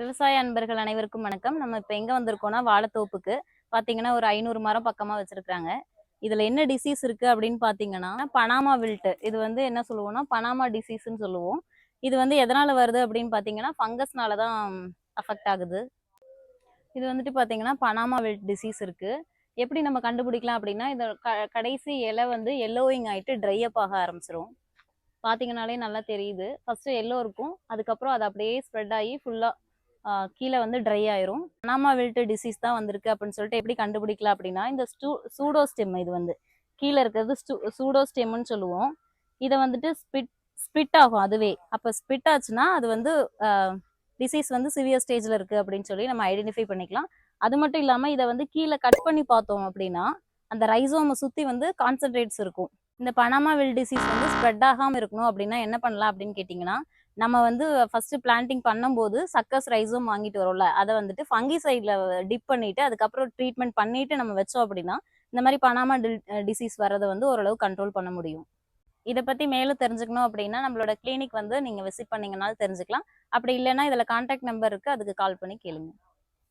விவசாய அன்பர்கள் அனைவருக்கும் வணக்கம். நம்ம இப்போ எங்கே வந்திருக்கோம்னா வாழைத்தோப்புக்கு. பார்த்தீங்கன்னா ஒரு ஐநூறு மரம் பக்கமாக வச்சுருக்காங்க இதில் என்ன டிசீஸ் இருக்குது அப்படின்னு பார்த்தீங்கன்னா பனாமா வில்ட்டு இது வந்து என்ன சொல்லுவோம்னா பனாமா டிசீஸ்ன்னு சொல்லுவோம். இது வந்து எதனால் வருது அப்படின்னு பார்த்தீங்கன்னா ஃபங்கஸ்னால தான் அஃபெக்ட் ஆகுது. இது வந்துட்டு பார்த்தீங்கன்னா பனாமா வில்ட் டிசீஸ் இருக்குது எப்படி நம்ம கண்டுபிடிக்கலாம் அப்படின்னா இந்த க கடைசி இலை வந்து எல்லோயிங் ஆகிட்டு ட்ரை அப் ஆக ஆரம்பிச்சிரும். பார்த்தீங்கனாலே நல்லா தெரியுது. ஃபஸ்ட்டு எல்லோ இருக்கும். அதுக்கப்புறம் அது அப்படியே ஸ்ப்ரெட் ஆகி ஃபுல்லாக கீழே வந்து ட்ரை ஆயிரும். பனாமா வில்ட்டு டிசீஸ் தான் வந்திருக்கு அப்படின்னு சொல்லிட்டு எப்படி கண்டுபிடிக்கலாம் அப்படின்னா இந்த ஸ்டூ சூடோ ஸ்டெம் இது வந்து. கீழே இருக்கிறது ஸ்டூ சூடோஸ்டெம்னு சொல்லுவோம். இதை வந்துட்டு ஸ்பிட் ஸ்பிட் ஆகும் அதுவே. அப்போ ஸ்பிட் ஆச்சுன்னா அது வந்து டிசீஸ் வந்து சிவியர் ஸ்டேஜில் இருக்குது அப்படின்னு சொல்லி நம்ம ஐடென்டிஃபை பண்ணிக்கலாம். அது மட்டும் இல்லாமல் இதை வந்து கீழே கட் பண்ணி பார்த்தோம் அப்படின்னா அந்த ரைசோமை சுற்றி வந்து கான்சன்ட்ரேட்ஸ் இருக்கும். இந்த பனாமா வில் டிசீஸ் வந்து ஸ்ப்ரெட் ஆகாமல் இருக்கணும் அப்படின்னா என்ன பண்ணலாம் அப்படின்னு கேட்டிங்கன்னா நம்ம வந்து ஃபர்ஸ்ட் பிளான்டிங் பண்ணும்போது சக்கஸ் ரைஸும் வாங்கிட்டு வரோம்ல அதை வந்துட்டு ஃபங்கி சைடில் டிப் பண்ணிட்டு அதுக்கப்புறம் ட்ரீட்மெண்ட் பண்ணிட்டு நம்ம வச்சோம் அப்படின்னா இந்த மாதிரி பனாமா டிசீஸ் வர்றதை வந்து ஓரளவு கண்ட்ரோல் பண்ண முடியும். இதை பற்றி மேலும் தெரிஞ்சுக்கணும் அப்படின்னா நம்மளோட கிளினிக் வந்து நீங்கள் விசிட் பண்ணிங்கனாலும் தெரிஞ்சுக்கலாம். அப்படி இல்லைன்னா இதில் கான்டாக்ட் நம்பர் இருக்குது அதுக்கு கால் பண்ணி கேளுங்க.